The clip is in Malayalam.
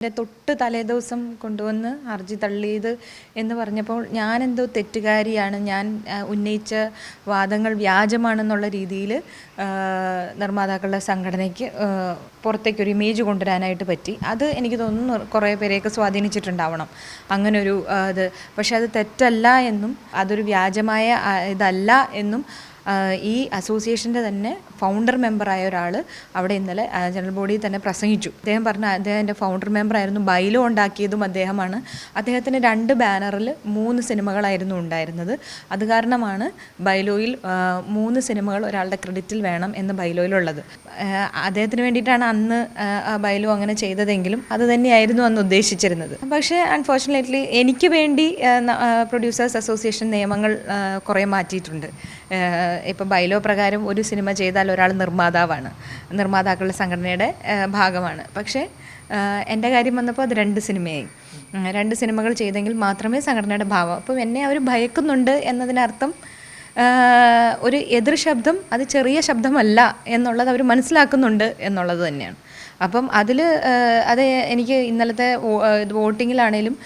എന്റെ തൊട്ട് തലേദിവസം കൊണ്ടുവന്ന് ഹർജി തള്ളിയത് എന്ന് പറഞ്ഞപ്പോൾ ഞാൻ എന്തോ തെറ്റുകാരിയാണ്. ഞാൻ ഉന്നയിച്ച വാദങ്ങൾ വ്യാജമാണെന്നുള്ള രീതിയിൽ നിർമ്മാതാക്കളുടെ സംഘടനയ്ക്ക് പുറത്തേക്കൊരു ഇമേജ് കൊണ്ടുവരാനായിട്ട് പറ്റി. അത് എനിക്ക് തോന്നുന്നു കുറേ പേരെയൊക്കെ സ്വാധീനിച്ചിട്ടുണ്ടാവണം. അങ്ങനൊരു ഇത്. പക്ഷെ അത് തെറ്റല്ല എന്നും അതൊരു വ്യാജമായ ഇതല്ല എന്നും ഈ അസോസിയേഷന്റെ തന്നെ ഫൗണ്ടർ മെമ്പറായ ഒരാൾ അവിടെ ഇന്നലെ ജനറൽ ബോഡിയിൽ തന്നെ പ്രസംഗിച്ചു. അദ്ദേഹം പറഞ്ഞ അദ്ദേഹം എന്റെ ഫൗണ്ടർ മെമ്പറായിരുന്നു ബൈലോ ഉണ്ടാക്കിയതും അദ്ദേഹമാണ്. അദ്ദേഹത്തിന് രണ്ട് ബാനറിൽ മൂന്ന് സിനിമകളായിരുന്നു ഉണ്ടായിരുന്നത്. അത് കാരണമാണ് ബൈലോയിൽ മൂന്ന് സിനിമകൾ ഒരാളുടെ ക്രെഡിറ്റിൽ വേണം എന്ന് ബൈലോയിലുള്ളത്. അദ്ദേഹത്തിന് വേണ്ടിയിട്ടാണ് അന്ന് ബൈലോ അങ്ങനെ ചെയ്തതെങ്കിലും അത് തന്നെയായിരുന്നു അന്ന് ഉദ്ദേശിച്ചിരുന്നത്. പക്ഷേ അൺഫോർച്ചുനേറ്റ്ലി എനിക്ക് വേണ്ടി പ്രൊഡ്യൂസേഴ്സ് അസോസിയേഷൻ നിയമങ്ങൾ കുറേ മാറ്റിയിട്ടുണ്ട്. ഇപ്പോൾ ബൈലോ പ്രകാരം ഒരു സിനിമ ചെയ്താൽ ഒരാൾ നിർമ്മാതാവാണ്. നിർമ്മാതാക്കളുടെ സംഘടനയുടെ ഭാഗമാണ്. പക്ഷേ എന്റെ കാര്യം വന്നപ്പോൾ അത് രണ്ട് സിനിമയായി. രണ്ട് സിനിമകൾ ചെയ്തെങ്കിൽ മാത്രമേ സംഘടനയുടെ ഭാവം. അപ്പം എന്നെ അവർ ഭയക്കുന്നുണ്ട് എന്നതിനർത്ഥം ഒരു എതിർ ശബ്ദം അത് ചെറിയ ശബ്ദമല്ല എന്നുള്ളത് അവർ മനസ്സിലാക്കുന്നുണ്ട് എന്നുള്ളത് തന്നെയാണ്. അപ്പം അതിൽ അത് എനിക്ക് ഇന്നലത്തെ വോട്ടിങ്ങിലാണേലും